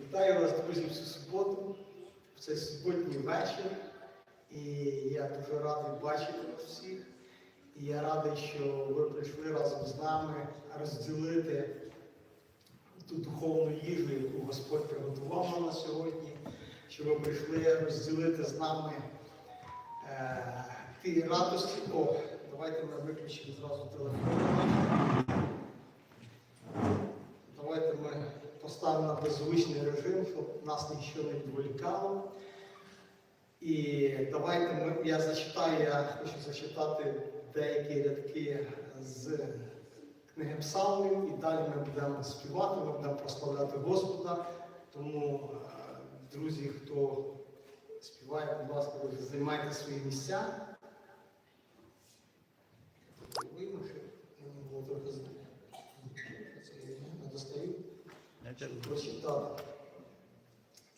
Вітаю вас, друзі, в цю суботу, в цей суботній вечір. І я дуже радий бачити вас всіх. І я радий, що ви прийшли разом з нами розділити ту духовну їжу, яку Господь приготував на сьогодні, що ви прийшли розділити з нами е, ті радості. О, давайте ми виключимо зразу телефон. Давайте ми поставимо на беззвучний режим, щоб нас нічого не відволікало. І давайте ми, я зачитаю, я хочу зачитати деякі рядки з книги Псалмів, і далі ми будемо співати, ми будемо прославляти Господа. Тому, е, друзі, хто співає, будь ласка, займайте свої місця. Видно, що мені було трохи з- це я не достаю щоб прочитати.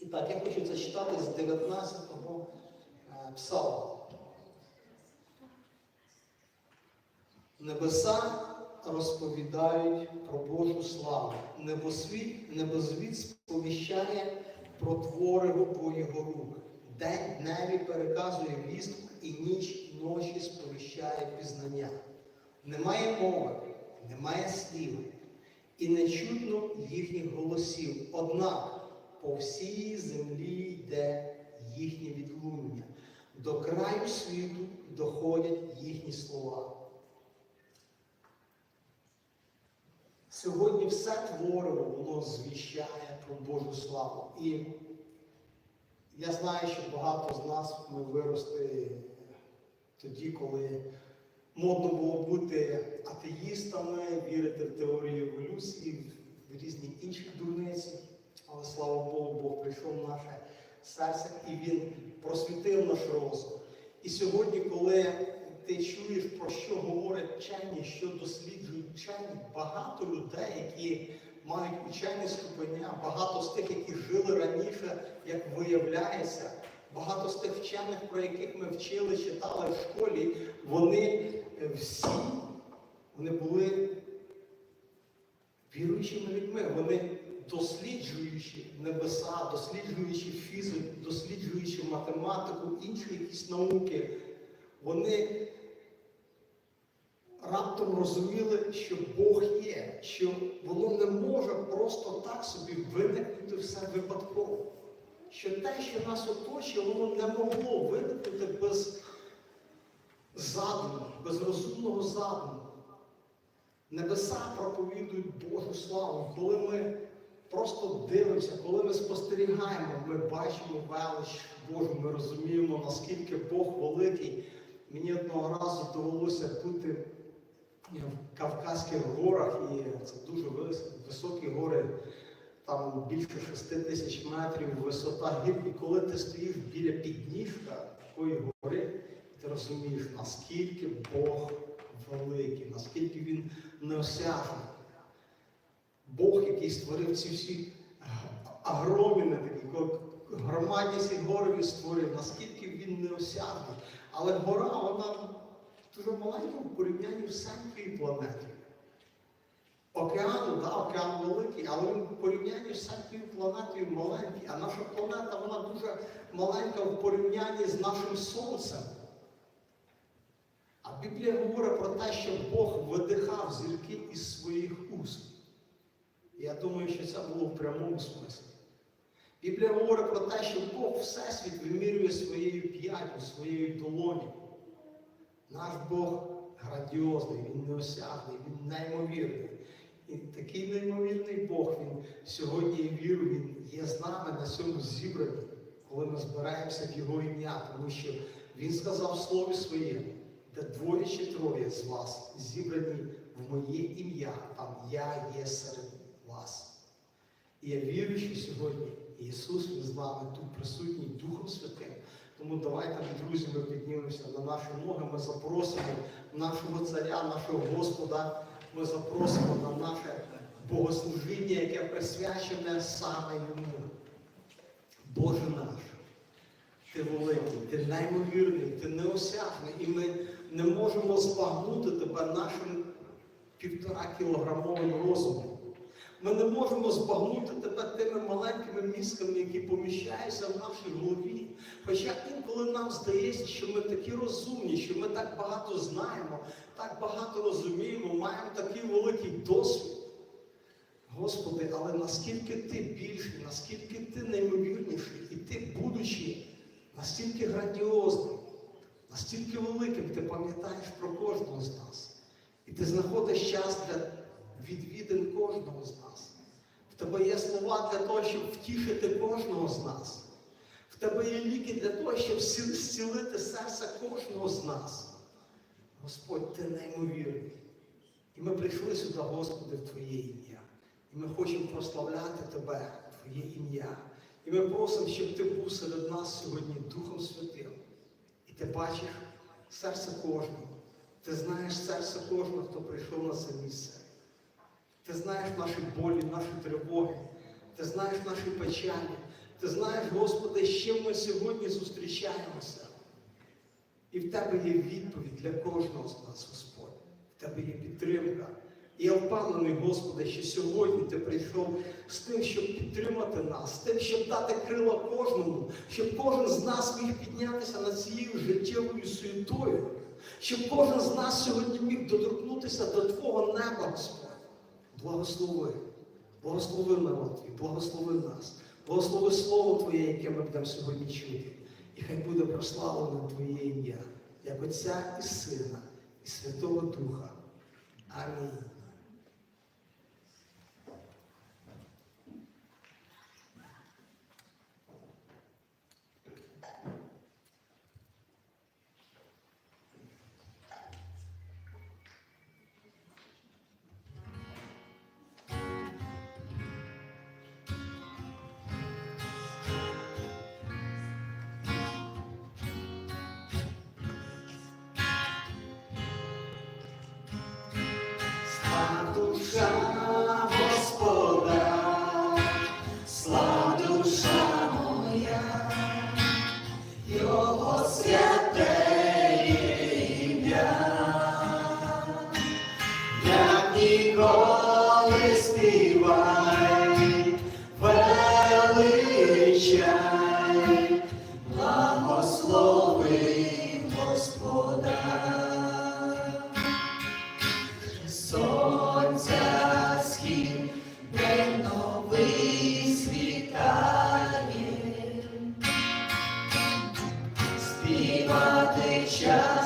І так, я хочу зачитати з 19-го е, псалму. Небеса розповідають про Божу славу. Небосвіт, небозвіт сповіщає про твори його рук. День небі переказує вістку, і ніч ночі сповіщає пізнання. Немає мови, немає слів, і не чутно їхніх голосів. Однак по всій землі йде їхнє відлуння. До краю світу доходять їхні слова. Сьогодні все твориво воно звіщає про Божу славу. І я знаю, що багато з нас ми виросли тоді, коли модно було бути атеїстами, вірити в теорію еволюції, в різні інші дурниці. Але слава Богу, Бог прийшов в наше серце і Він просвітив наш розум. І сьогодні, коли ти чуєш, про що говорять вчені, що досліджують вчені, багато людей, які мають учені ступеня, багато з тих, які жили раніше, як виявляється, багато з тих вчених, про яких ми вчили, читали в школі, вони всі вони були віруючими людьми. Вони досліджуючи небеса, досліджуючи фізику, досліджуючи математику, інші якісь науки, вони раптом розуміли, що Бог є, що воно не може просто так собі виникнути все випадково. Що те, що нас оточує, воно не могло виникнути без задуму, без розумного задуму. Небеса проповідують Божу славу. Коли ми просто дивимося, коли ми спостерігаємо, ми бачимо велич Божу, ми розуміємо, наскільки Бог великий. Мені одного разу довелося бути в Кавказьких горах, і це дуже високі гори, там більше 6 тисяч метрів висота гір. І коли ти стоїш біля підніжка такої гори, ти розумієш, наскільки Бог великий, наскільки він неосяжний. Бог, який створив ці всі агроміни, такі ко- громадність і гори він створив, наскільки він неосяжний. Але гора, вона дуже маленька в порівнянні з всякою планетою. Океану, да, океан великий, але він в порівнянні з всякою планетою маленький. А наша планета вона дуже маленька в порівнянні з нашим сонцем. А Біблія говорить про те, що Бог видихав зірки із своїх уст. Я думаю, що це було в прямому смислі. Біблія говорить про те, що Бог Всесвіт вимірює своєю п'яттю, своєю долоню. Наш Бог грандіозний, Він неосяжний, Він неймовірний. І такий неймовірний Бог, Він сьогодні я вірю, Він є з нами на цьому зібранні, коли ми збираємося в Його ім'я, тому що Він сказав Слові своєму, де двоє чи троє з вас зібрані в моє ім'я, там я є серед вас. І я вірю, що сьогодні Ісус Він з нами тут присутній Духом Святим. Тому давайте, друзі, ми піднімемося на наші ноги, ми запросимо нашого царя, нашого Господа, ми запросимо на наше богослужіння, яке присвячене саме йому. Боже наш, ти великий, ти неймовірний, ти неосяжний, і ми не можемо збагнути тебе нашим півтора кілограмовим розумом. Ми не можемо збагнути тебе тими маленькими мізками, які поміщаються в нашій голові. Хоча інколи нам здається, що ми такі розумні, що ми так багато знаємо, так багато розуміємо, маємо такий великий досвід. Господи, але наскільки ти більший, наскільки ти неймовірніший, і ти, будучи настільки грандіозним, настільки великим, ти пам'ятаєш про кожного з нас. І ти знаходиш час для відвідин кожного з нас. В тебе є слова для того, щоб втішити кожного з нас. В тебе є ліки для того, щоб зцілити серце кожного з нас. Господь, ти неймовірний. І ми прийшли сюди, Господи, в Твоє ім'я. І ми хочемо прославляти Тебе, Твоє ім'я. І ми просимо, щоб Ти був серед нас сьогодні Духом Святим. Ти бачиш серце кожного. Ти знаєш серце кожного, хто прийшов на це місце. Ти знаєш наші болі, наші тривоги. Ти знаєш наші печалі. Ти знаєш, Господи, з чим ми сьогодні зустрічаємося. І в тебе є відповідь для кожного з нас, Господь. В тебе є підтримка. І я впевнений, Господи, що сьогодні ти прийшов з тим, щоб підтримати нас, з тим, щоб дати крила кожному, щоб кожен з нас міг піднятися над цією життєвою суєтою, щоб кожен з нас сьогодні міг доторкнутися до Твого неба, Господь. Благослови, благослови народ твій, благослови нас, благослови Слово Твоє, яке ми будемо сьогодні чути. І хай буде прославлено Твоє ім'я, як Отця і Сина, і Святого Духа. Амінь. Співати час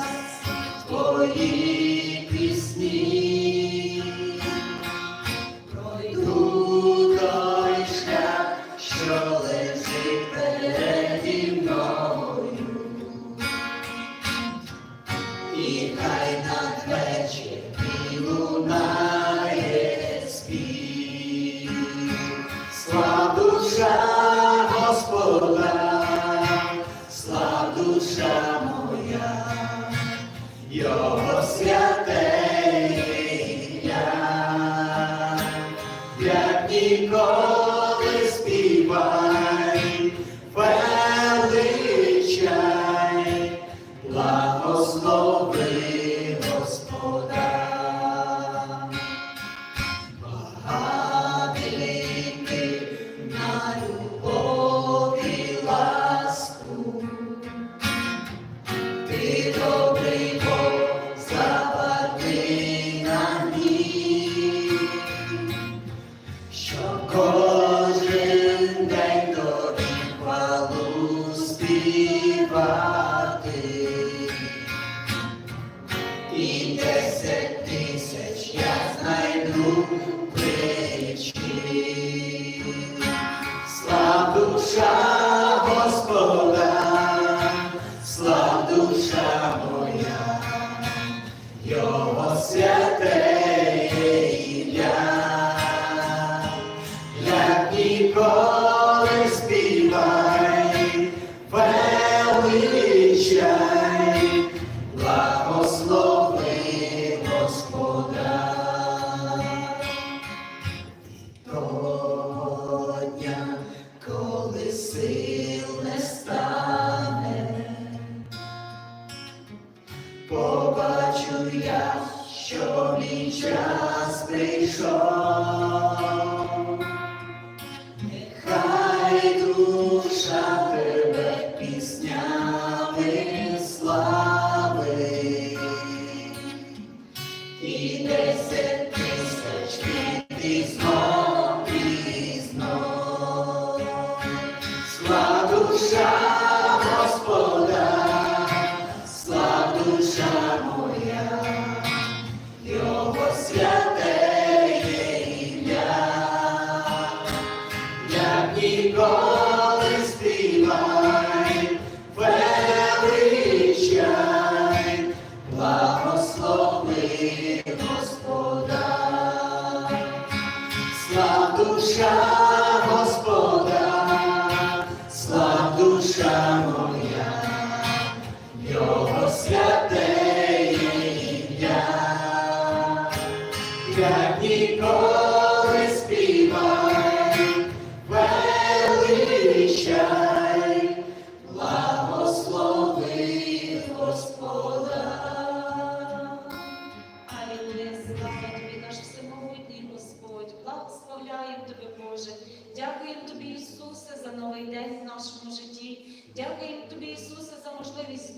He goes.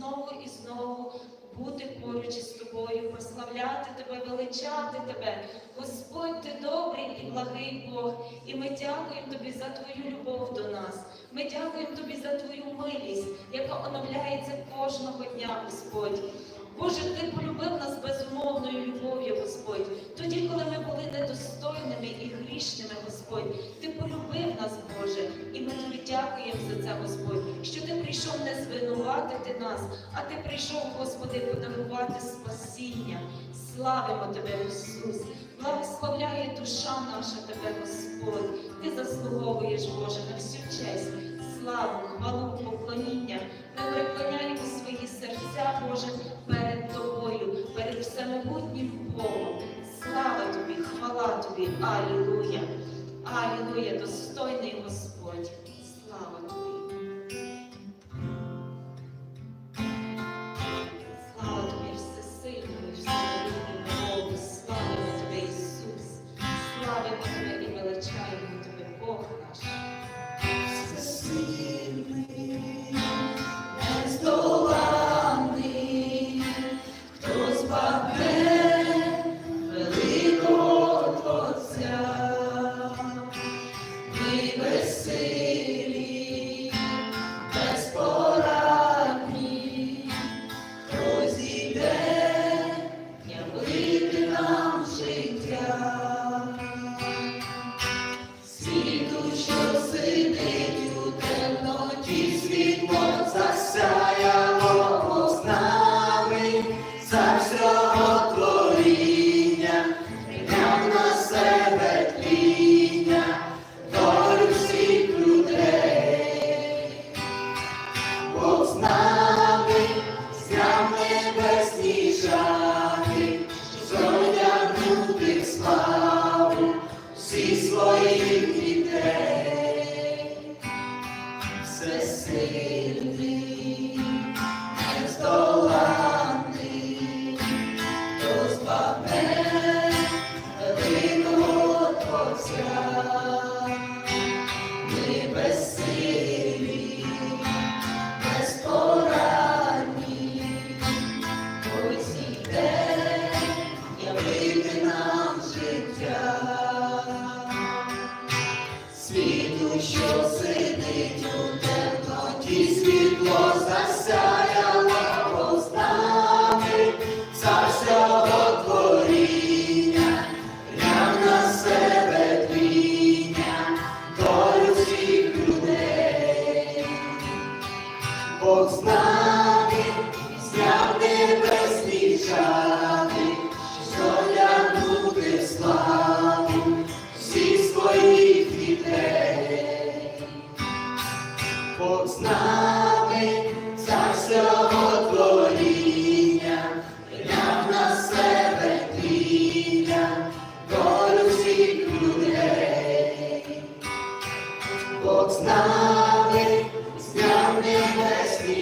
Знову і знову бути поруч із тобою, прославляти тебе, величати тебе. Господь, ти добрий і благий Бог. І ми дякуємо тобі за твою любов до нас. Ми дякуємо тобі за твою милість, яка оновляється кожного дня, Господь. Боже, ти полюбив нас безумовною любов'ю, Господь. Тоді, коли ми були недостойними і грішними, Господь, ти полюбив нас, Боже, і ми тобі дякуємо за це, Господь, що ти прийшов не звинуватити нас, а ти прийшов, Господи, подарувати спасіння. Славимо Тебе, Ісус! Благословляє душа наша Тебе, Господь. Ти заслуговуєш, Боже, на всю честь, славу, хвалу, поклоніння. Ми преклоняємо свої серця, Боже, перед Тобою, перед всемогутнім Богом. Слава Тобі, хвала Тобі, Алілуя! Алілуя, достойний Господь!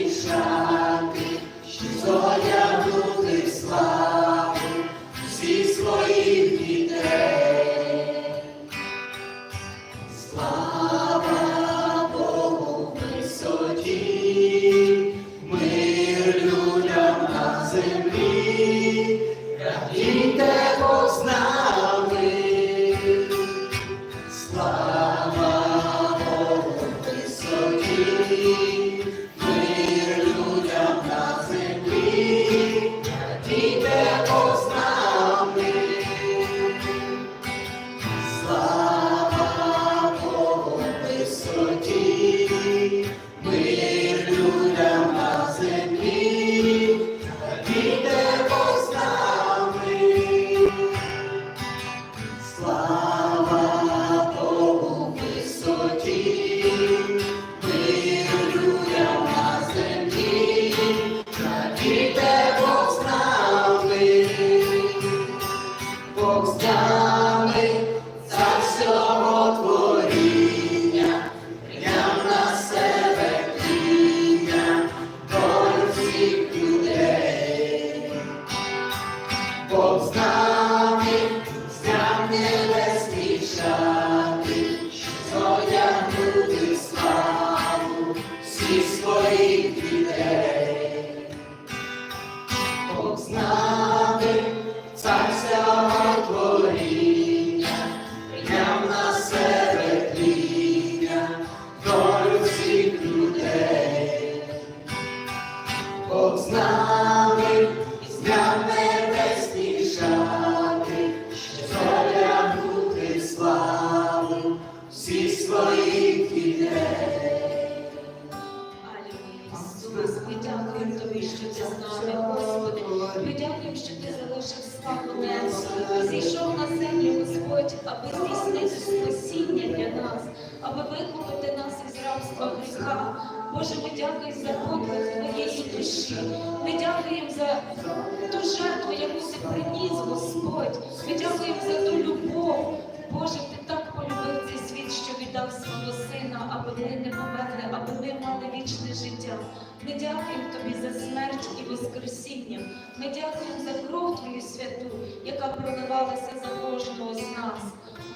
Шати, що я буду. славу приніс, Господь. Ми дякуємо за ту любов. Боже, ти так полюбив цей світ, що віддав свого сина, аби ми не померли, аби ми мали вічне життя. Ми дякуємо тобі за смерть і воскресіння. Ми дякуємо за кров твою святу, яка проливалася за кожного з нас.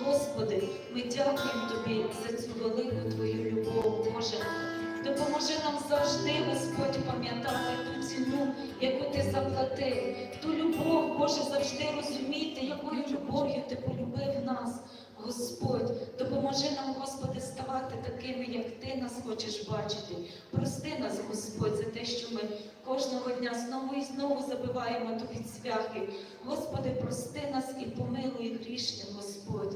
Господи, ми дякуємо тобі за цю велику твою любов, Боже. Допоможи нам завжди, Господь, пам'ятати ту ціну, яку ти заплатив, ту любов, Боже, завжди розуміти, якою любов'ю ти полюбив нас. Господь, допоможи нам, Господи, ставати такими, як Ти нас хочеш бачити. Прости нас, Господь, за те, що ми кожного дня знову і знову забиваємо тобі цвяхи. Господи, прости нас і помилуй грішних, Господь.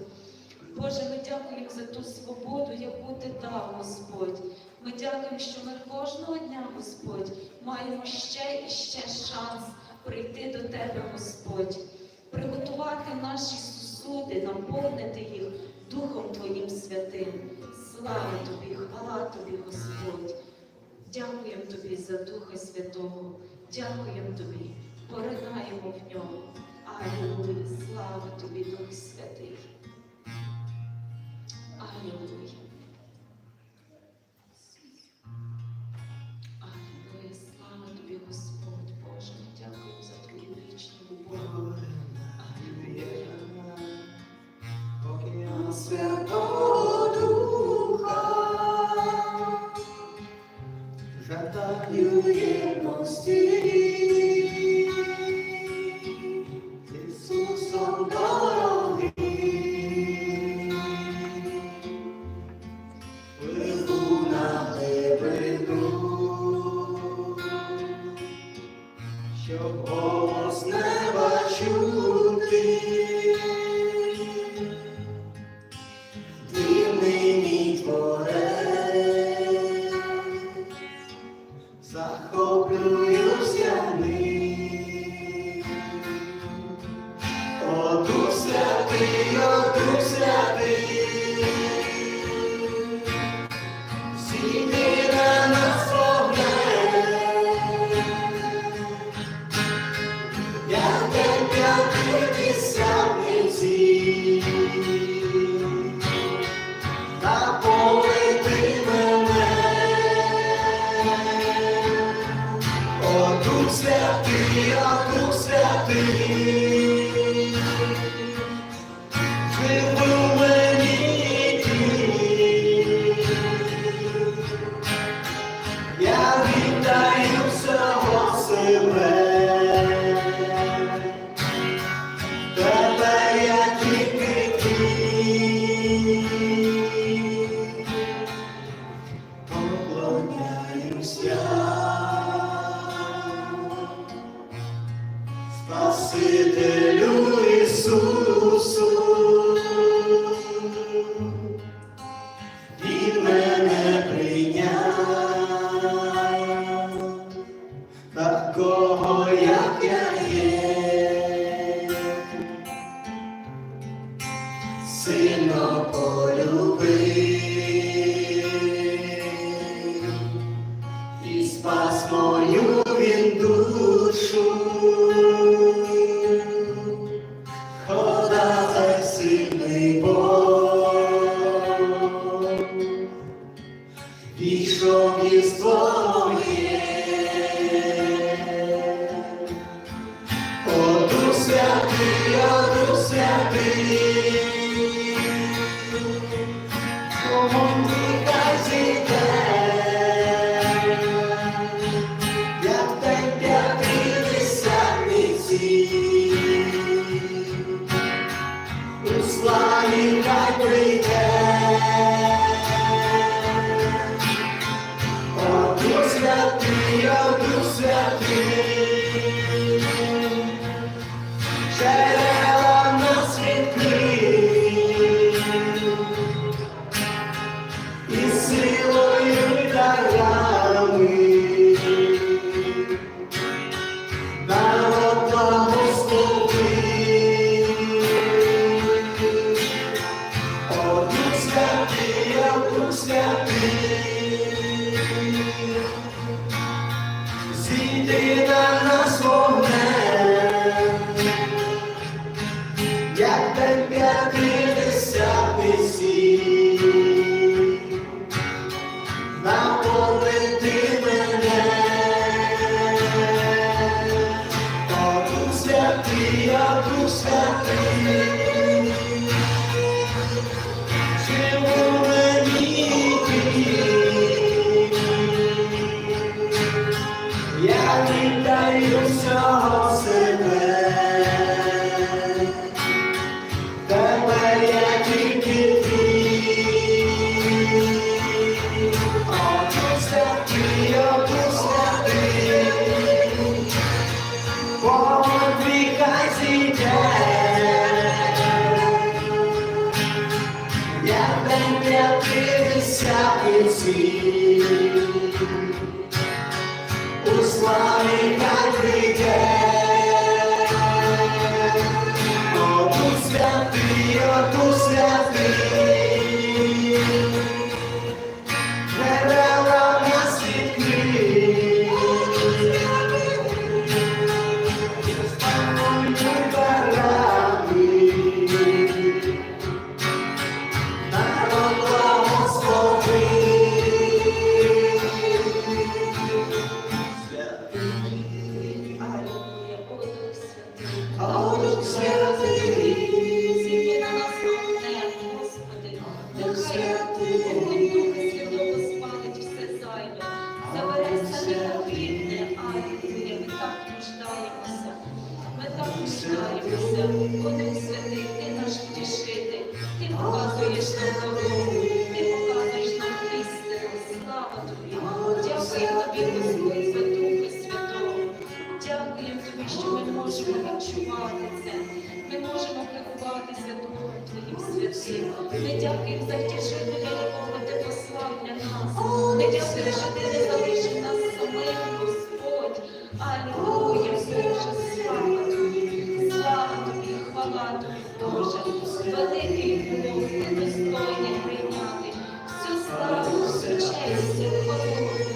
Боже, ми дякуємо за ту свободу, яку ти дав, Господь. Ми дякуємо, що ми кожного дня, Господь, маємо ще і ще шанс прийти до Тебе, Господь, приготувати наші сусуди, наповнити їх Духом Твоїм святим. Слава Тобі, хвала Тобі, Господь. Дякуємо Тобі за Духа Святого. Дякуємо Тобі, поринаємо в ньому. Алілуя, слава Тобі, Дух Святий. Алілуя. Алілуя, will. Боже. Великий Бог, ти достойний прийняти всю славу, всю честь, твою.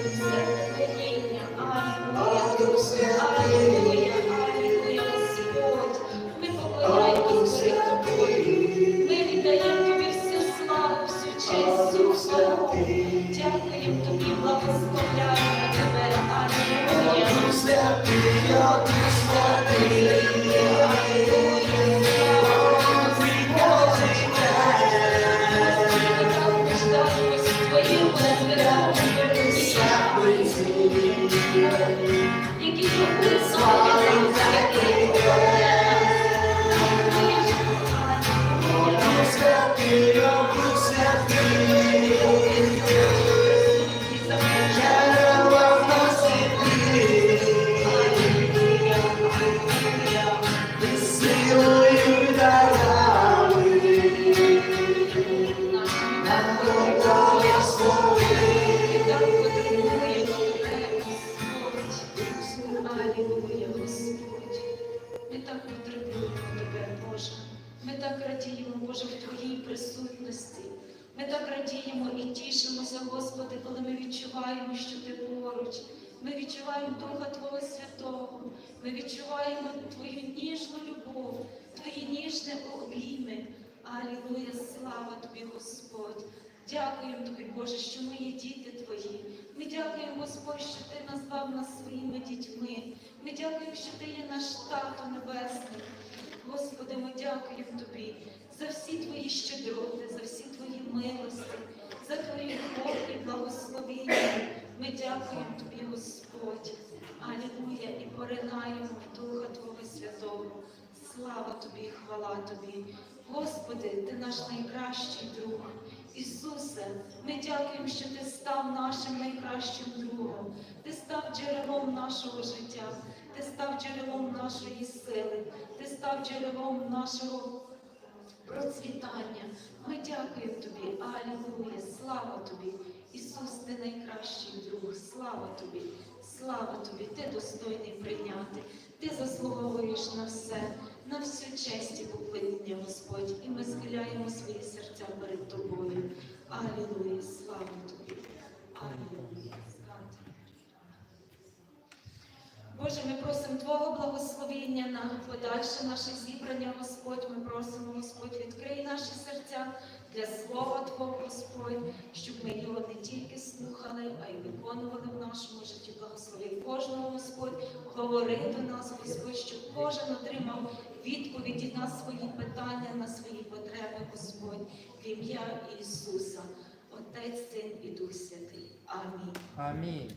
Ніжні. Алілуя, слава Тобі, Господь. Дякуємо Тобі, Боже, що ми є діти Твої. Ми дякуємо, Господь, що Ти назвав нас своїми дітьми. Ми дякуємо, що Ти є наш Тато Небесний. Господи, ми дякуємо Тобі за всі Твої щедроти, за всі Твої милості, за Твою любов і благословіння. Ми дякуємо Тобі, Господь. Алілуя, і поринаємо в Духа Твого Святого. Слава Тобі, хвала Тобі. Господи, Ти наш найкращий друг. Ісусе, ми дякуємо, що Ти став нашим найкращим другом. Ти став джерелом нашого життя, Ти став джерелом нашої сили, Ти став джерелом нашого процвітання. Ми дякуємо тобі, Алілуя, слава тобі. Ісус, ти найкращий друг, слава тобі, слава тобі, ти достойний прийняти, ти заслуговуєш на все, на всю честь і поклоніння, Господь, і ми схиляємо свої серця перед тобою. Алілуя, слава тобі. Алілуя. Боже, ми просимо Твого благословення на подальше наше зібрання, Господь. Ми просимо, Господь, відкрий наші серця для Слова Твого, Господь, щоб ми його не тільки слухали, а й виконували в нашому житті. Благослови кожного, Господь, говори до нас, Господь, щоб кожен отримав відповіді на свої питання, на свої потреби, Господь, в ім'я Ісуса, Отець, Син і Дух Святий. Амінь. Амінь.